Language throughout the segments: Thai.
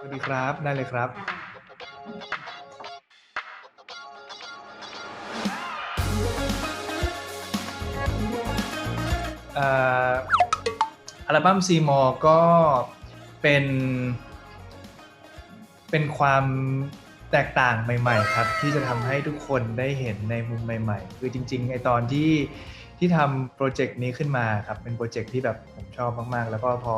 สวัสดีครับ ได้เลยครับอัลบั้มซีมอก็เป็น เป็นความแตกต่างใหม่ ๆ ครับ ที่จะทำให้ทุกคนได้เห็นในมุมใหม่ ๆ คือจริงๆไอตอนที่ที่ทำโปรเจกต์นี้ขึ้นมาครับ เป็นโปรเจกต์ที่แบบผมชอบมากๆ แล้วก็พอ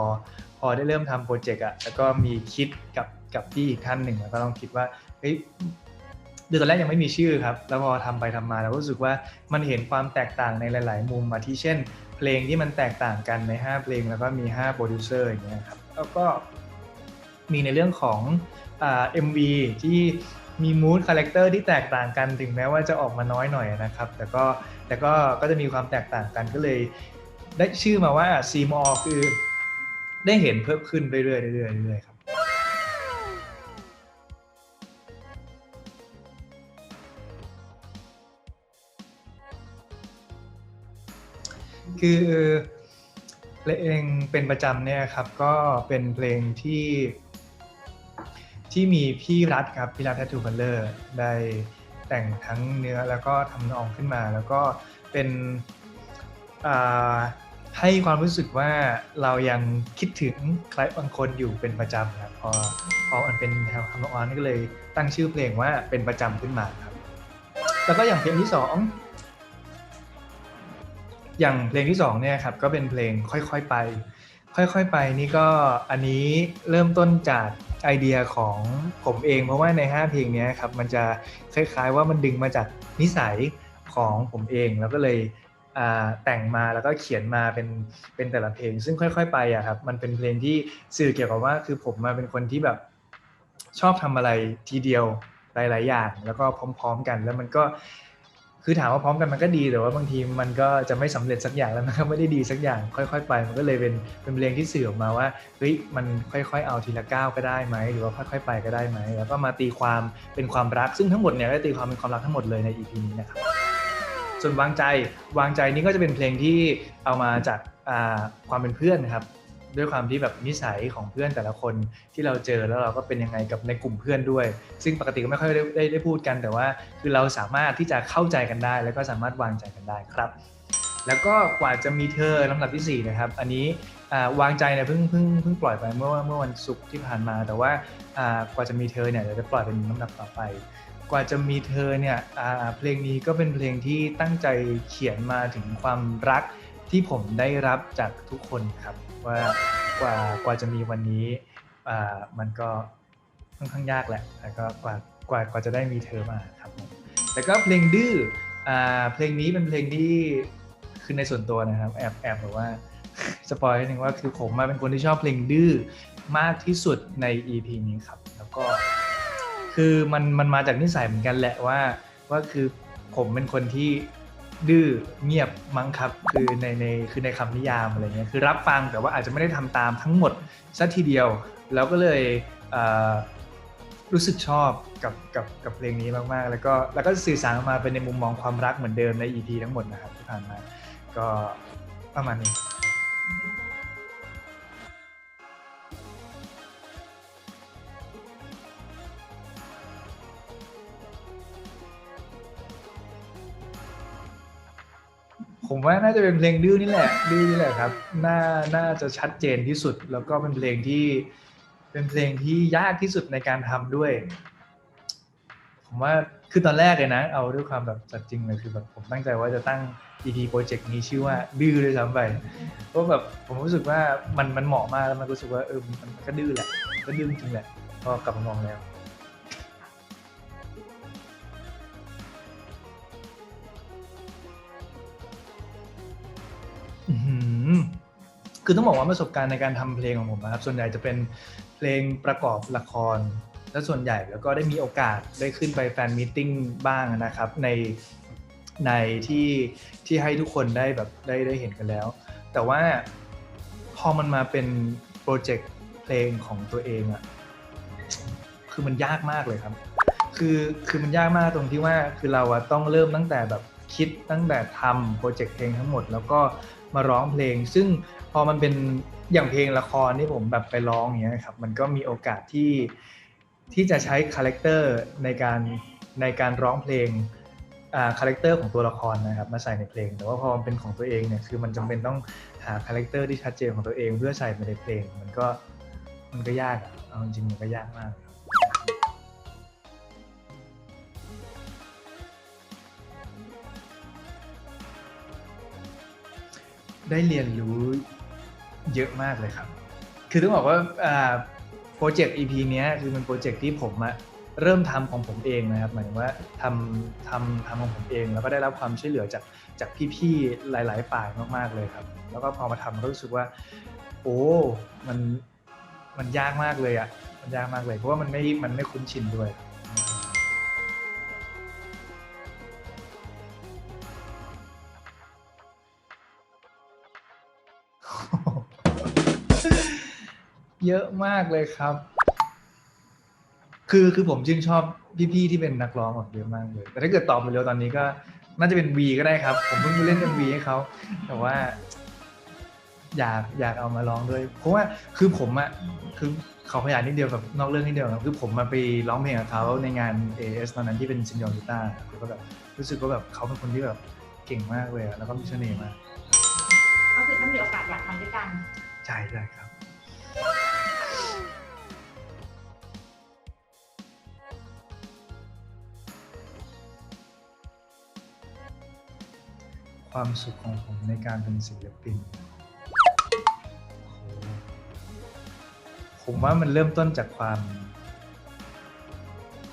พอได้เริ่มทำโปรเจกต์อะแล้วก็มีคิดกับกับพี่อีกท่านหนึ่งแล้วก็ต้องคิดว่าเฮ้ยคือตอนแรกยังไม่มีชื่อครับ แล้วพอทำไปทำมาเราก็รู้สึกว่ามันเห็นความแตกต่างในหลาย ๆ มุมมาที่เช่น เพลงที่มันแตกต่างกันใน 5 เพลงแล้วก็มี 5 โปรดิวเซอร์อย่างเงี้ยครับแล้วก็มีในเรื่องของเอ่า MV ที่มีมูดคาแรคเตอร์ที่แตกต่างกันถึงแม้ว่าจะออกมาน้อยหน่อยนะครับ แต่ก็แต่ก็ก็จะมีความแตกต่างกันก็เลยได้ชื่อมาว่า c m o คือ ได้เห็นเพิ่มขึ้นเรื่อยๆเรื่อยๆเรื่อยๆครับคือเพลงเป็นประจำเนี่ยครับก็เป็นเพลงที่ที่มีพี่รัฐครับพี่รัฐแททูบัลเลอร์ได้แต่งทั้งเนื้อแล้วก็ทำนองขึ้นมา แล้วก็เป็นอ่า ให้ความรู้สึกว่าเรายังคิดถึงใครบางคนอยู่เป็นประจำครับพอพอมันเป็นแนวทำนองนั้นก็เลยตั้งชื่อเพลงว่าเป็นประจำขึ้นมาครับ แล้วก็อย่างเพลงที่สองอย่างเพลงที่สองเนี่ยครับก็เป็นเพลงค่อยๆไป ค่อยๆไปนี่ก็อันนี้เริ่มต้นจากไอเดียของผมเอง เพราะว่าใน 5 เพลงนี้ครับมันจะคล้ายๆว่ามันดึงมาจากนิสัยของผมเองแล้วก็เลย แต่งมาแล้วก็เขียนมาเป็นเป็นแต่ละเพลง ซึ่งค่อย ๆ ไปอะครับมันเป็นเพลงที่สื่อเกี่ยวกับว่าคือผมมาเป็นคนที่แบบชอบทำอะไรทีเดียวหลาย ๆ อย่าง แล้วก็พร้อม ๆ กันแล้วมันก็คือถามว่าพร้อมกันมันก็ดีแต่ว่าบางทีมันก็จะไม่สำเร็จสักอย่างแล้วมันก็ไม่ได้ดีสักอย่าง ค่อย ๆ ไป มันก็เลยเป็นเป็นเพลงที่สื่อออกมาว่าเฮ้ยมันค่อย ๆ เอาทีละก้าวก็ได้ไหมหรือว่าค่อย ๆ ไปก็ได้ไหมแล้วก็มาตีความเป็นความรักซึ่งทั้งหมดเนี่ยก็ตีความเป็นความรักทั้งหมดเลยใน EP นี้นะครับ ส่วนวางใจวางใจนี่ก็จะเป็นเพลงที่เอามาจากความเป็นเพื่อนนะครับ ด้วยความที่แบบนิสัยของเพื่อนแต่ละคนที่เราเจอแล้วเราก็เป็นยังไงกับในกลุ่มเพื่อนด้วย ซึ่งปกติก็ไม่ค่อยได้ได้ได้พูดกันแต่ว่า คือเราสามารถที่จะเข้าใจกันได้ แล้วก็สามารถวางใจกันได้ครับ แล้วก็กว่าจะมีเธอลำดับที่4นะครับอันนี้วางใจเนี่ยเพิ่งเพิ่งเพิ่งปล่อยไปเมื่อเมื่อวันศุกร์ที่ผ่านมา แต่ว่าอ่ากว่าจะมีเธอเนี่ยเดี๋ยวจะปล่อยเป็นลำดับต่อไป กว่าจะมีเธอเนี่ยเพลงนี้ก็เป็นเพลงที่ตั้งใจเขียนมาถึงความรักที่ผมได้รับจากทุกคนครับ ว่ากว่ากว่าจะมีวันนี้มันก็ค่อนข้างยากแหละแล้วก็กว่ากว่ากว่าจะได้มีเธอมาครับผมแล้วก็เพลงดื้อเพลงนี้เป็นเพลงที่คือในส่วนตัวนะครับแอบแอบแบบว่าสปอยนิดนึงว่าคือผมมาเป็นคนที่ชอบเพลงดื้อมากที่สุดใน EP นี้ครับ แล้วก็ คือมันมันมาจากนิสัยเหมือนกันแหละว่า ว่าคือผมเป็นคนที่ดื้อเงียบมั้งครับคือในในคือในคำนิยามอะไรเงี้ยคือรับฟังแต่ว่าอาจจะไม่ได้ทำตามทั้งหมดซะทีเดียว แล้วก็เลยเรู้สึกชอบกับกับกับเพลงนี้มากๆ แล้วก็แล้วก็สื่อสารออกมาเป็นในมุมมองความรักเหมือนเดิมใน EP ทั้งหมดนะครับที่ผ่านมาก็ประมาณนี้ ผมว่าน่าจะเป็นเพลงดื้อนี่แหละ ดื้อนี่แหละครับ น่า น่าจะชัดเจนที่สุด แล้วก็เป็นเพลงที่ เป็นเพลงที่ยากที่สุดในการทำด้วย ผมว่า คือตอนแรกเลยนะ เอาด้วยความแบบจัดจริงเลยคือแบบผมตั้งใจว่าจะตั้ง EP โปรเจกต์นี้ชื่อว่าดื้อเลยซ้ำไปเพราะแบบผมรู้สึกว่ามัน มันเหมาะมากแล้วมันรู้สึกว่าเออ มันก็ดื้อแหละ ก็ดื้อจริงแหละ พอกลับมามองแล้ว คือต้องบอกว่าประสบการณ์ในการทำเพลงของผมนะครับส่วนใหญ่จะเป็นเพลงประกอบละครและส่วนใหญ่แล้วก็ได้มีโอกาสได้ขึ้นไปแฟนมิทติ้งบ้างนะครับในในที่ที่ให้ทุกคนได้แบบได้ได้เห็นกันแล้ว แต่ว่าพอมันมาเป็นโปรเจกต์เพลงของตัวเองอะคือมันยากมากเลยครับ คือคือมันยากมากตรงที่ว่าคือเราอะต้องเริ่มตั้งแต่แบบคิดตั้งแต่ทำโปรเจกต์เพลงทั้งหมด แล้วก็ มาร้องเพลง ซึ่งพอมันเป็นอย่างเพลงละครที่ผมแบบไปร้องอย่างเงี้ยครับมันก็มีโอกาสที่ที่จะใช้คาแรคเตอร์ในการในการร้องเพลงคาแรคเตอร์ของตัวละครนะครับมาใส่ในเพลง แต่ว่าพอมันเป็นของตัวเองเนี่ยคือมันจำเป็นต้องหาคาแรคเตอร์ที่ชัดเจนของตัวเอง เพื่อใส่ไปในเพลง มันก็มันก็ยากอะเอาจริงมันก็ยากมาก ได้เรียนรู้เยอะมากเลยครับ คือต้องบอกว่าโปรเจกต์ EP นี้คือเป็นโปรเจกต์ที่ผมอะเริ่มทำของผมเองนะครับหมายถึงว่าทำทำทำของผมเอง แล้วก็ได้รับความช่วยเหลือจากจากพี่ๆหลาย ๆ ฝ่ายมากๆเลยครับ แล้วก็พอมาทำก็รู้สึกว่า โอ้มันมันยากมากเลยอะมันยากมากเลยเพราะว่ามันไม่มันไม่คุ้นชินด้วย เยอะมากเลยครับ คือคือผมชื่นชอบพี่ๆที่เป็นนักร้องแบบเยอะมากเลย แต่ถ้าเกิดตอบมาเร็วตอนนี้ก็ น่าจะเป็น V ก็ได้ครับ ผมเพิ่งไปเล่น MV ให้เขาแต่ว่า อยากอยากเอามาร้องด้วย เพราะว่าคือผมอะคือขอขยายนิดเดียวกับนอกเรื่องนิดเดียวครับคือผมมาไปร้องเพลงกับเขาในงาน AS ตอนนั้นที่เป็นซินยอร์กิต้าแล้วก็แบบรู้สึกว่าแบบเขาเป็นคนที่แบบเก่งมากเลยอะแล้วก็มีเสน่ห์มากก็คือถ้ามีโอกาสอยากทำด้วยกัน ใช่ใช่ครับ ความสุขของผมในการเป็นศิลปิน ผมว่ามันเริ่มต้นจากความ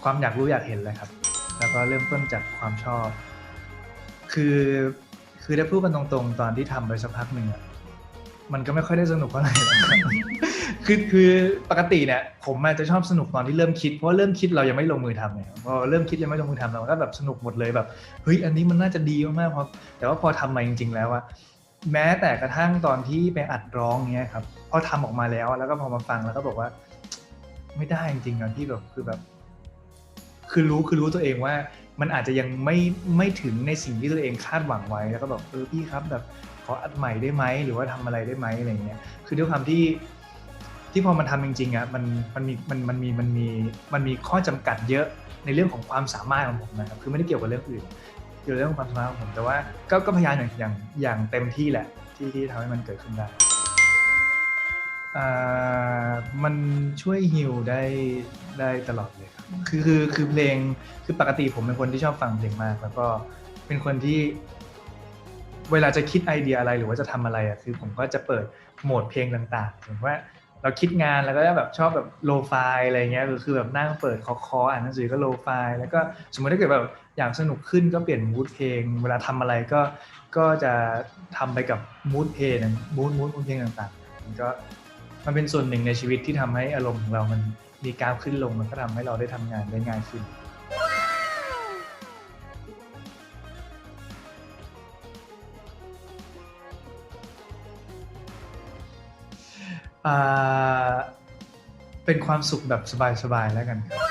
ความอยากรู้อยากเห็นเลยครับ แล้วก็เริ่มต้นจากความชอบ คือคือได้พูดกันตรงๆ ตอนที่ทำไปสักพักหนึ่งอะมันก็ไม่ค่อยได้สนุกเท่าไหร่ คือคือปกติเนี่ยผมอาจจะชอบสนุกตอนที่เริ่มคิดเพราะเริ่มคิดเรายังไม่ลงมือทำเนี่ยพอเริ่มคิดยังไม่ลงมือทำเราก็แบบสนุกหมดเลยแบบเฮ้ยอันนี้มันน่าจะดีมากๆพอแต่ว่าพอทำมาจริง ๆ แล้วอะแม้แต่กระทั่งตอนที่ไปอัดร้องเงี้ยครับพอทำออกมาแล้วแล้วก็พอมาฟังแล้วก็บอกว่า ไม่ได้จริงๆอะที่แบบคือแบบ คือรู้คือรู้ตัวเองว่า มันอาจจะยังไม่ไม่ถึงในสิ่งที่ตัวเองคาดหวังไว้แล้วก็แบบเออพี่ครับแบบขออัดใหม่ได้ไหมหรือว่าทำอะไรได้ไหมอะไรเงี้ยคือด้วยความที่ ที่พอมันทำจริงๆอะมันมันมีมันมันมีมันมีมันมีข้อจำกัดเยอะในเรื่องของความสามารถของผมนะครับคือไม่ได้เกี่ยวกับเรื่องอื่นเกี่ยวกับเรื่องความสามารถของผมแต่ว่าก็ก็พยายามอย่างอย่างอย่างเต็มที่แหละที่ที่ทำให้มันเกิดขึ้นได้มันช่วยฮิลได้ได้ตลอดเลยครับคือคือคือเพลงคือปกติผมเป็นคนที่ชอบฟังเพลงมาก แล้วก็เป็นคนที่ เวลาจะคิดไอเดียอะไรหรือว่าจะทำอะไรอะคือผมก็จะเปิดโหมดเพลงต่างๆสมมติว่า เราคิดงานแล้วก็แบบชอบแบบโลไฟอะไรเงี้ยคือคือแบบนั่งเปิดคอคออ่านหนังสือก็โลไฟแล้วก็สมมติถ้าเกิดแบบอยากสนุกขึ้นก็เปลี่ยนมูดเพลง เวลาทำอะไรก็ก็จะทำไปกับมูดเพลงมูดมูดมูดเพลงต่างๆ มันก็มันเป็นส่วนหนึ่งในชีวิตที่ทำให้อารมณ์ของเรามันมีกราฟขึ้นลงมันก็ทำให้เราได้ทำงานได้ง่ายขึ้น เป็นความสุขแบบสบายๆแล้วกันครับ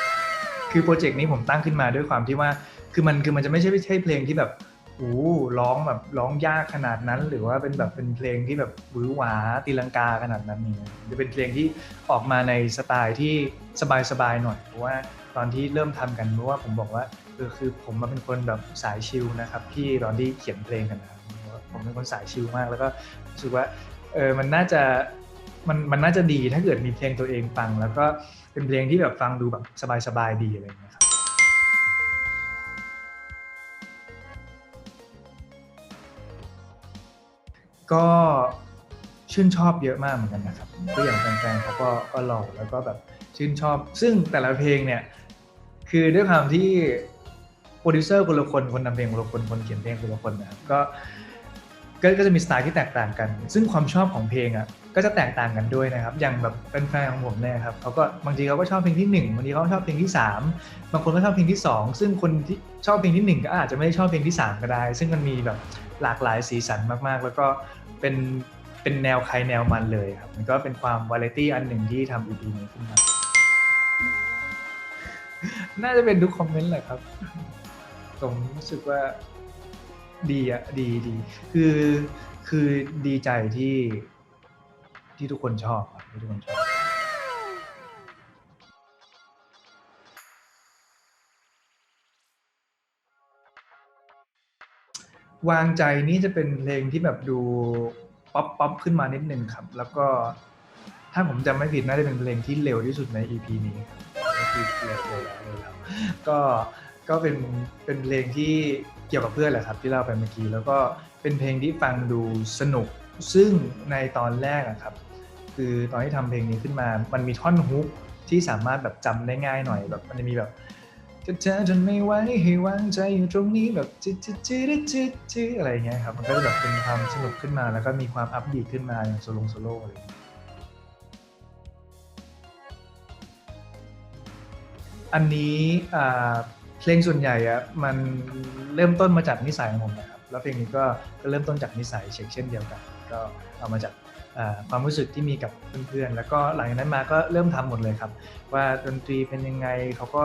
คือโปรเจกต์นี้ผมตั้งขึ้นมาด้วยความที่ว่า คือมันคือมันจะไม่ใช่ไม่ใช่เพลงที่แบบโอ้ร้องแบบร้องยากขนาดนั้น หรือว่าเป็นแบบเป็นเพลงที่แบบหวือหวาตีลังกาขนาดนั้นนี่จะเป็นเพลงที่ออกมาในสไตล์ที่สบายๆหน่อยเพราะว่าตอนที่เริ่มทำกันเพราะว่าผมบอกว่าเออคือผมมาเป็นคนแบบสายชิลนะครับที่ตอนที่เขียนเพลงกันนะครับผมเป็นคนสายชิลมาก แล้วก็รู้สึกว่าเออมันน่าจะ มันมันน่าจะดีถ้าเกิดมีเพลงตัวเองฟัง แล้วก็เป็นเพลงที่แบบฟังดูแบบสบายๆดีอะไรอย่างเงี้ยครับก็ชื่นชอบเยอะมากเหมือนกันนะครับก็อย่างแฟนๆเขาก็ก็รอแล้วก็แบบชื่นชอบ ซึ่งแต่ละเพลงเนี่ยคือด้วยความที่โปรดิวเซอร์คนละคนคนทำเพลงคนละคนคนเขียนเพลงคนละคนนะครับก็ ก็จะมีสไตล์ที่แตกต่างกัน ซึ่งความชอบของเพลงอะก็จะแตกต่างกันด้วยนะครับ อย่างแบบแฟนๆของผมเนี่ยครับเขาก็บางทีเขาก็ชอบเพลงที่หนึ่งบางทีเขาก็ชอบเพลงที่สามบางคนก็ชอบเพลงที่สองซึ่งคนที่ชอบเพลงที่หนึ่งก็อาจจะไม่ได้ชอบเพลงที่สามก็ได้ ซึ่งมันมีแบบหลากหลายสีสันมากๆ แล้วก็เป็นเป็นแนวใครแนวมันเลยครับ มันก็เป็นความวาไรตี้อันหนึ่งที่ทำ EP นี้ขึ้นมา น่าจะเป็นทุกคอมเมนต์แหละครับ ผมรู้สึกว่า ดีอะดีดีคือคือดีใจที่ที่ทุกคนชอบครับที่ทุกคนชอบวางใจนี่จะเป็นเพลงที่แบบดูป๊อปป๊อปขึ้นมานิดนึงครับ แล้วก็ถ้าผมจำไม่ผิดน่าจะเป็นเพลงที่เร็วที่สุดใน EP นี้ครับก็คือเร็วแล้วเร็วแล้วก็ ก็เป็นเป็นเพลงที่เกี่ยวกับเพื่อนแหละครับที่เล่าไปเมื่อกี้แล้วก็เป็นเพลงที่ฟังดูสนุก ซึ่งในตอนแรกอะครับ คือตอนที่ทำเพลงนี้ขึ้นมา มันมีท่อนฮุกที่สามารถแบบจำได้ง่ายหน่อยแบบมันจะมีแบบจะเจอจนไม่ไหวให้วางใจอยู่ตรงนี้แบบจิจิจิจิจิจิอะไรเงี้ยครับมันก็จะแบบเป็นความสนุกขึ้นมา แล้วก็มีความอัพบีทขึ้นมาอย่างโซโลงโซโล่อะไรอันนี้อ่า เพลงส่วนใหญ่อะมันเริ่มต้นมาจากนิสัยของผมนะครับแล้วเพลงนี้ก็ก็เริ่มต้นจากนิสัยเช่นเช่นเดียวกัน ก็เอามาจากความรู้สึกที่มีกับเพื่อนๆ แล้วก็หลังจากนั้นมาก็เริ่มทำหมดเลยครับ ว่าดนตรีเป็นยังไงเขาก็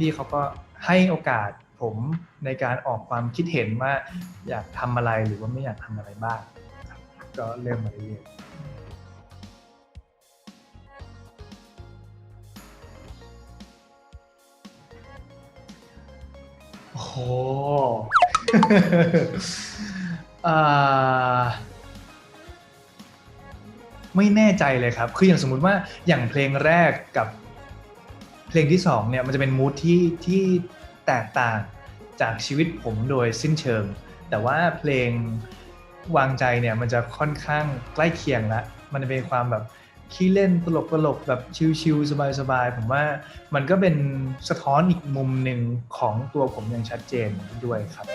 พี่ๆเขาก็ให้โอกาสผมในการออกความคิดเห็นว่าอยากทำอะไรหรือว่าไม่อยากทำอะไรบ้างก็เริ่มมาเรื่อยๆ ไม่แน่ใจเลยครับ คืออย่างสมมุติว่าอย่างเพลงแรกกับเพลงที่สองเนี่ยมันจะเป็นมูทที่ที่แตกต่างจากชีวิตผมโดยสิ้นเชิง แต่ว่าเพลงวางใจเนี่ยมันจะค่อนข้างใกล้เคียงละ มันจะเป็นความแบบ ขี้เล่นตลกตลกๆแบบชิลๆสบายๆ ผมว่ามันก็เป็นสะท้อนอีกมุมหนึ่งของตัวผมอย่างชัดเจนด้วยครับ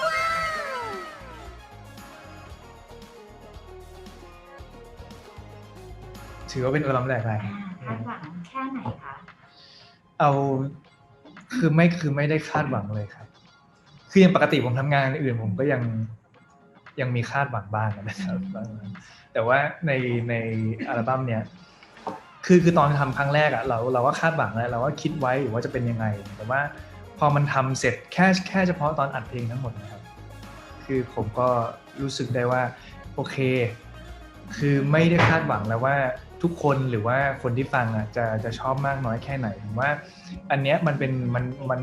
ถือว่าเป็นอัลบั้มแรกเลยอ่าคาดหวังแค่ไหนคะ เอาคือไม่คือไม่ได้คาดหวังเลยครับ คืออย่างปกติผมทำงานอื่นผมก็ยังยังมีคาดหวังบ้างนะครับแต่ว่าในในอัลบั้มเนี้ย คือคือตอนทำครั้งแรกอะเราเราก็คาดหวังแล้วเราก็คิดไว้อยู่ว่าจะเป็นยังไง แต่ว่าพอมันทำเสร็จแค่แค่เฉพาะตอนอัดเพลงทั้งหมดนะครับ คือผมก็รู้สึกได้ว่าโอเค คือไม่ได้คาดหวังแล้วว่าทุกคนหรือว่าคนที่ฟังอะจะจะชอบมากน้อยแค่ไหนผมว่า อันเนี้ยมันเป็นมันมัน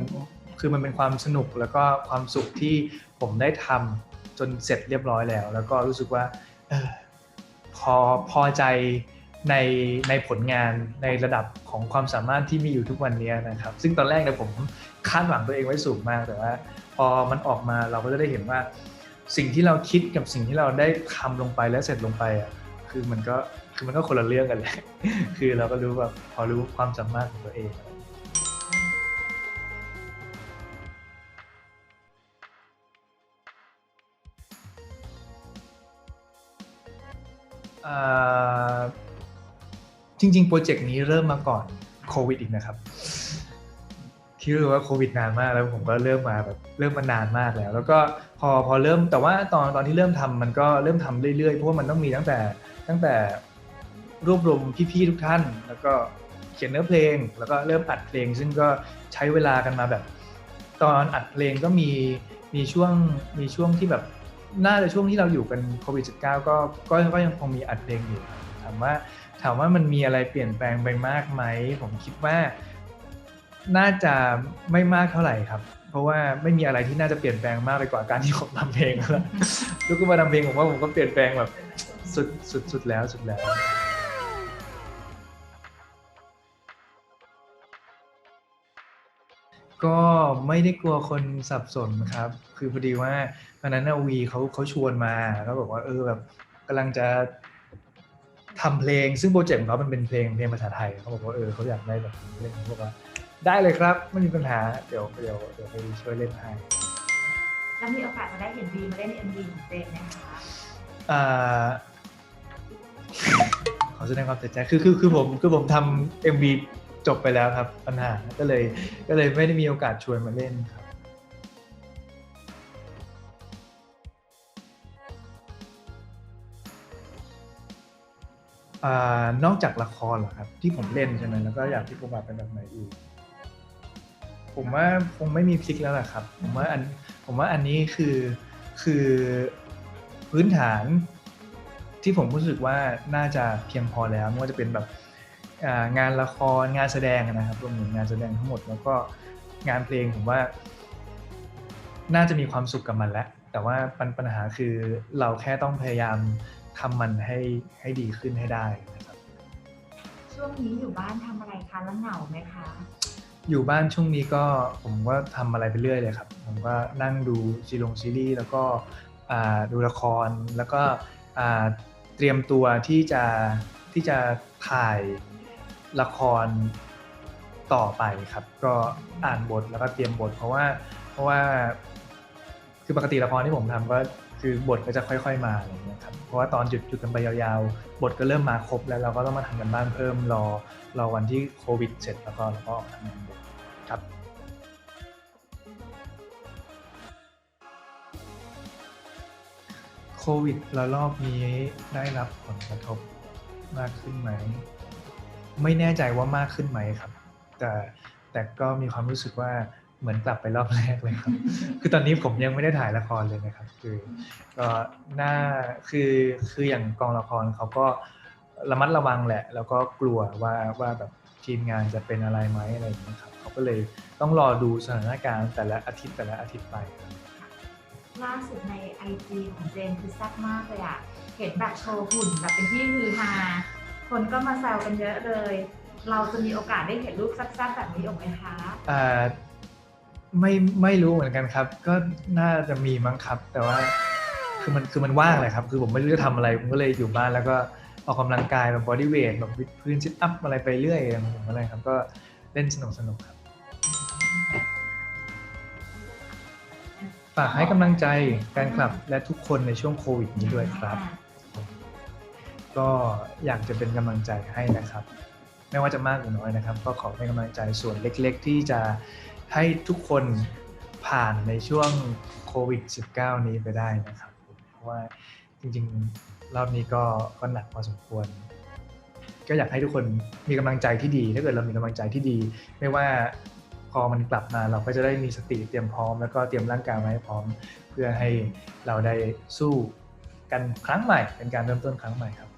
คือมันเป็นความสนุกแล้วก็ความสุขที่ผมได้ทำจนเสร็จเรียบร้อยแล้ว แล้วก็รู้สึกว่าออพอพอใจ ในในผลงานในระดับของความสามารถที่มีอยู่ทุกวันนี้นะครับ ซึ่งตอนแรกเนี่ยผมคาดหวังตัวเองไว้สูงมากแต่ว่า พอมันออกมาเราก็จะได้เห็นว่า สิ่งที่เราคิดกับสิ่งที่เราได้ทำลงไปและเสร็จลงไปอะคือมันก็คือมันก็คนละเรื่องกันเลยคือเราก็รู้แบบพอรู้ความสามารถของตัวเองอ่า จริงๆ โปรเจกต์นี้เริ่มมาก่อนโควิดอีกนะครับคิดเลยว่าโควิดนานมากแล้วผมก็เริ่มมาแบบเริ่มมานานมากแล้ว แล้วก็พอพอเริ่มแต่ว่าตอนตอนที่เริ่มทำมันก็เริ่มทำเรื่อยๆเพราะว่ามันต้องมีตั้งแต่ตั้งแต่รวบรวมพี่ๆทุกท่าน แล้วก็เขียนเนื้อเพลง แล้วก็เริ่มอัดเพลง ซึ่งก็ใช้เวลากันมาแบบ ตอนอัดเพลงก็มีมีช่วงมีช่วงที่แบบน่าจะช่วงที่เราอยู่กันโควิด -19 ก็ก็ก็ยังคงมีอัดเพลงอยู่ถามว่า ถามว่ามันมีอะไรเปลี่ยนแปลงไปมากไหม ผมคิดว่าน่าจะไม่มากเท่าไหร่ครับ เพราะว่าไม่มีอะไรที่น่าจะเปลี่ยนแปลงมากไปกว่าการที่ผมทำเพลงแล้วลุกขึ้นมาทำเพลงผมว่าผมก็เปลี่ยนแปลงแบบสุดสุดสุดแล้วสุดแล้วก็ไม่ได้กลัวคนสับสนครับ คือพอดีว่าตอนนั้นนาวีเขาเขาชวนมาแล้วบอกว่าเออแบบกำลังจะ ทำเพลงซึ่งโปรเจกต์ของเขามันเป็นเพลงเพลงภาษาไทยเขาบอกว่าเออเขาอยากได้แบบนี้เล่นผมบอกว่าได้เลยครับไม่มีปัญหาเดี๋ยวเดี๋ยวเดี๋ยวไปช่วยเล่นให้แล้วมีโอกาสมาได้เห็นบีมาเล่นเอ็มวีของเจมส์ไหมคะอ่าขอแสดงความเสียใจคือคือคือผมคือผมทำเอ็มวีจบไปแล้วครับปัญหาก็เลยก็เลยไม่ได้มีโอกาสชวนมาเล่นครับ นอกจากละครเหรอครับ ที่ผมเล่นใช่ไหมแล้วก็อยากที่ผมมาเป็นแบบไหนอีกผมว่าคงไม่มีพลิกแล้วแหละครับ ผมว่าอันผมว่าอันนี้คือคือพื้นฐานที่ผมรู้สึกว่าน่าจะเพียงพอแล้วไม่ว่าจะเป็นแบบงานละครงานแสดงนะครับรวมถึงงานแสดงทั้งหมด แล้วก็งานเพลงผมว่า น่าจะมีความสุขกับมันแล้วแต่ว่าปัญหาคือเราแค่ต้องพยายาม ทำมันให้ให้ดีขึ้นให้ได้นะครับ ช่วงนี้อยู่บ้านทำอะไรคะแล้วเหงาไหมคะ อยู่บ้านช่วงนี้ก็ผมก็ทำอะไรไปเรื่อยเลยครับ ผมก็นั่งดูซีรงซีรีส์แล้วก็อ่าดูละครแล้วก็อ่าเตรียมตัวที่จะที่จะถ่ายละครต่อไปครับ ก็อ่านบทแล้วก็เตรียมบท เพราะว่าเพราะว่าคือปกติละครที่ผมทำก็ คือบทก็จะค่อย ๆ มาอะไรอย่างเงี้ยครับเพราะว่าตอนหยุดหยุดกันไปยาวๆ บทก็เริ่มมาครบแล้วเราก็ต้องมาทำกันบ้านเพิ่มรอรอวันที่โควิดเสร็จแล้วก็แล้วก็ออกทำงานบทครับโควิดระลอกนี้ได้รับผลกระทบมากขึ้นไหม ไม่แน่ใจว่ามากขึ้นไหมครับ แต่แต่ก็มีความรู้สึกว่า เหมือนกลับไปรอบแรกเลยครับ คือตอนนี้ผมยังไม่ได้ถ่ายละครเลยนะครับ คือก็น่าคือคืออย่างกองละครเขาก็ระมัดระวังแหละ แล้วก็กลัวว่าว่าแบบทีมงานจะเป็นอะไรไหมอะไรอย่างเงี้ยครับเขาก็เลยต้องรอดูสถานการณ์แต่ละอาทิตย์แต่ละอาทิตย์ไปครับล่าสุดในไอจีของเจมส์คือแซ่บมากเลยอะเห็นแบบโชว์หุ่นแบบเป็นที่ฮือฮาคนก็มาแซวกันเยอะเลย เราจะมีโอกาสได้เห็นรูปแซ่บๆแบบนี้ออกไหมคะอ่า ไม่ไม่รู้เหมือนกันครับ ก็น่าจะมีมั้งครับ แต่ว่าคือมันคือมันว่างเลยครับ คือผมไม่รู้จะทำอะไรผมก็เลยอยู่บ้านแล้วก็ออกกำลังกายแบบบอดี้เวทแบบวิดพื้นซิทอัพอะไรไปเรื่อยของผมอะไรครับ ก็เล่นสนุกสนุกครับฝากให้กำลังใจแฟนคลับและทุกคนในช่วงโควิดนี้ด้วยครับ ก็อยากจะเป็นกำลังใจให้นะครับ ไม่ว่าจะมากหรือน้อยนะครับ ก็ขอเป็นกำลังใจส่วนเล็ก ๆ ที่จะ ให้ทุกคนผ่านในช่วงโควิด -19 นี้ไปได้นะครับ เพราะว่าจริงๆ รอบนี้ก็ก็หนักพอสมควร ก็อยากให้ทุกคนมีกำลังใจที่ดี ถ้าเกิดเรามีกำลังใจที่ดี ไม่ว่าพอมันกลับมาเราก็จะได้มีสติเตรียมพร้อม แล้วก็เตรียมร่างกายไว้ให้พร้อม เพื่อให้เราได้สู้กันครั้งใหม่ เป็นการเริ่มต้นครั้งใหม่ครับ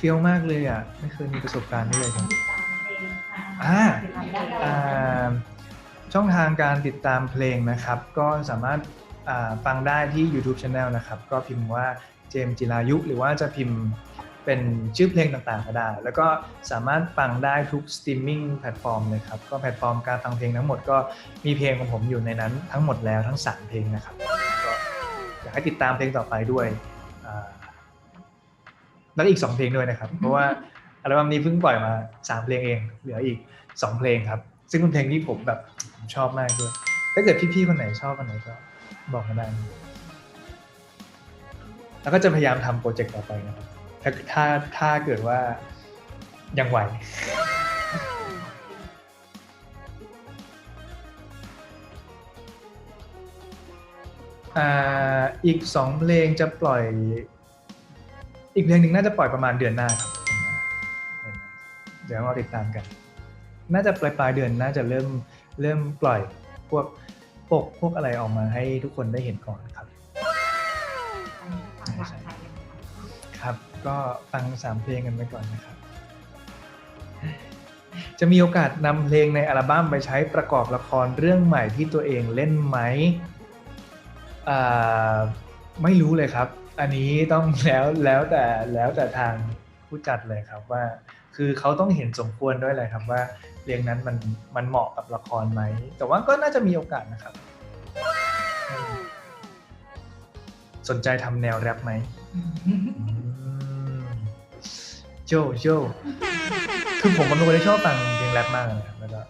ฟี้ยวมากเลยอะ ไม่เคยมีประสบการณ์นี้เลยครับติดตามเพลงค่ะอ่าติดตามได้เลยอ่าช่องทางการติดตามเพลงนะครับ ก็สามารถอ่าฟังได้ที่ YouTube Channel นะครับ ก็พิมพ์ว่าเจมส์จิรายุ หรือว่าจะพิมพ์เป็นชื่อเพลงต่างๆก็ได้ แล้วก็สามารถฟังได้ทุกสตรีมมิ่งแพลตฟอร์มเลยครับ ก็แพลตฟอร์มการฟังเพลงทั้งหมดก็มีเพลงของผมอยู่ในนั้นทั้งหมดแล้วทั้ง 3 เพลงนะครับ ก็อยากให้ติดตามเพลงต่อไปด้วยอ่า แล้วอีก2เพลงด้วยนะครับ เพราะว่าอัลบั้มนี้เพิ่งปล่อยมา3เพลงเอง เหลืออีก2เพลงครับ ซึ่งเป็นเพลงที่ผมแบบผมชอบมากด้วยถ้าเกิดพี่ๆคนไหนชอบคนไหนก็บอกมาได้แล้วก็จะพยายามทำโปรเจกต์ต่อไปนะครับถ้าถ้าถ้าเกิดว่ายังไหวอ่าอีกสองเพลงจะปล่อย อีกเพลงหนึ่งน่าจะปล่อยประมาณเดือนหน้าครับเดี๋ยวเราติดตามกัน น่าจะปลายปลายเดือนน่าจะเริ่มเริ่มปล่อยพวกปกพวกอะไรออกมาให้ทุกคนได้เห็นก่อนครับครับ ก็ฟังสามเพลงกันไปก่อนนะครับ จะมีโอกาสนำเพลงในอัลบั้มไปใช้ประกอบละครเรื่องใหม่ที่ตัวเองเล่นไหมไม่รู้เลยครับ อันนี้ต้องแล้วแล้วแต่แล้วแต่ทางผู้จัดเลยครับว่า คือเขาต้องเห็นสมควรด้วยเลยครับว่าเพลงนั้นมันมันเหมาะกับละครไหม แต่ว่าก็น่าจะมีโอกาสนะครับ สนใจทำแนวแรปไหมอืมโจโจคือผมเป็นคนที่ชอบฟังเพลงแรปมากนะครับแล้วก็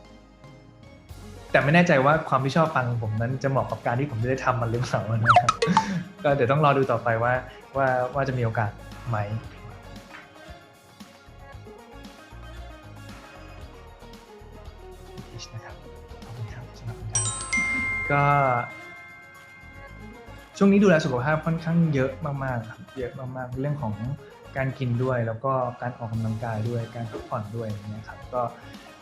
แต่ไม่แน่ใจว่าความที่ชอบฟังผมนั้นจะเหมาะกับการที่ผมจะได้ทำมันหรือเปล่านะครับ ก็เดี๋ยวต้องรอดูต่อไปว่าว่าว่าจะมีโอกาสไหมนะครับขอบคุณครับสำหรับคำถามก็ช่วงนี้ดูแลสุขภาพค่อนข้างเยอะมากๆครับเยอะมากๆเรื่องของการกินด้วยแล้วก็การออกกำลังกายด้วยการพักผ่อนด้วยอย่างเงี้ยครับก็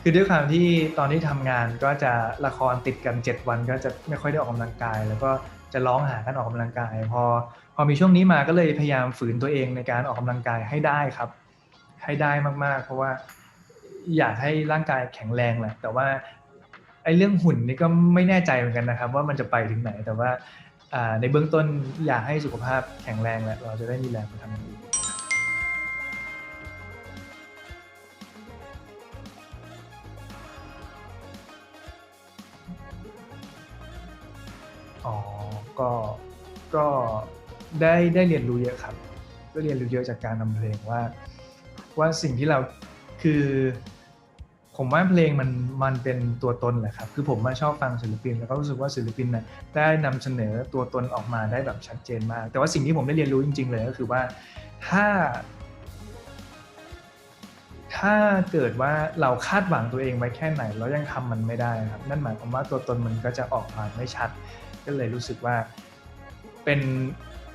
คือด้วยความที่ตอนที่ทำงานก็จะละครติดกัน 7 วันก็จะไม่ค่อยได้ออกกำลังกาย แล้วก็จะร้องหากันออกกำลังกาย พอพอมีช่วงนี้มาก็เลยพยายามฝืนตัวเองในการออกกำลังกายให้ได้ครับ ให้ได้มากๆ เพราะว่าอยากให้ร่างกายแข็งแรงแหละแต่ว่าไอ้เรื่องหุ่นนี่ก็ไม่แน่ใจเหมือนกันนะครับ ว่ามันจะไปถึงไหนแต่ว่าในเบื้องต้นอยากให้สุขภาพแข็งแรงแหละเราจะได้มีแรงไปทำอย่างอื่น ก็ก็ได้ได้เรียนรู้เยอะครับก็เรียนรู้เยอะจากการทำเพลงว่า ว่าสิ่งที่เราคือ ผมว่าเพลงมันมันเป็นตัวตนแหละครับ คือผมมาชอบฟังศิลปิน แล้วก็รู้สึกว่าศิลปินน่ะได้นำเสนอตัวตนออกมาได้แบบชัดเจนมาก แต่ว่าสิ่งที่ผมได้เรียนรู้จริง ๆ เลยก็คือว่าถ้า ถ้าเกิดว่าเราคาดหวังตัวเองไว้แค่ไหน แล้วยังทำมันไม่ได้ครับ นั่นหมายความว่าตัวตนมันก็จะออกมาไม่ชัด ก็เลยรู้สึกว่าเป็น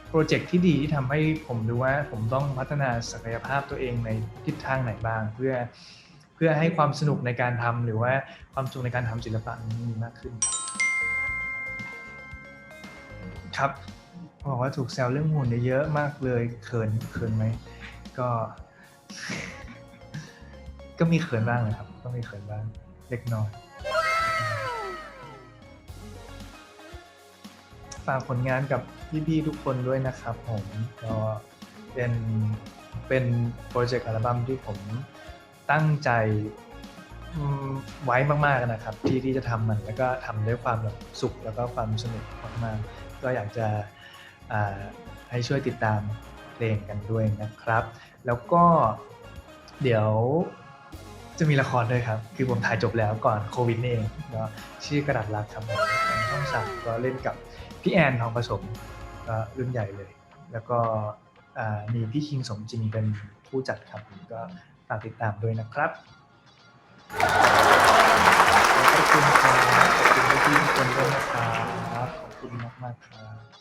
โปรเจกต์ที่ดีที่ทำให้ผมรู้ว่าผมต้องพัฒนาศักยภาพตัวเองในทิศทางไหนบ้าง เพื่อเพื่อให้ความสนุกในการทำหรือว่าความสนุกในการทำศิลปะมีมากขึ้น ครับบอกว่าถูกแซวเรื่องหุ่นเยเยอะมากเลยเขินเขินไหมก็ ก็มีเขินบ้างนะครับ ก็มีเขินบ้างเล็กน้อย ฝากผลงานกับพี่ๆทุกคนด้วยนะครับผมก็เป็นเป็นโปรเจกต์อัลบั้มที่ผมตั้งใจไว้มากๆนะครับที่ที่จะทำมันแล้วก็ทำด้วยความแบบสุขแล้วก็ความสนุกมากๆก็อยากจะให้ช่วยติดตามเพลงกันด้วยนะครับ แล้วก็เดี๋ยวจะมีละครด้วยครับ คือผมถ่ายจบแล้วก่อนโควิดนี่เองก็ชื่อกระดาษรักครับผมช่องสามก็เล่นกับ พี่แอนทองผสมก็รุ่นใหญ่เลย แล้วก็มีพี่คิงสมจริงเป็นผู้จัดครับก็ฝากติดตามด้วยนะครับขอบคุณครับขอบคุณพี่ทุกคนด้วยนะครับขอบคุณมากมากครับ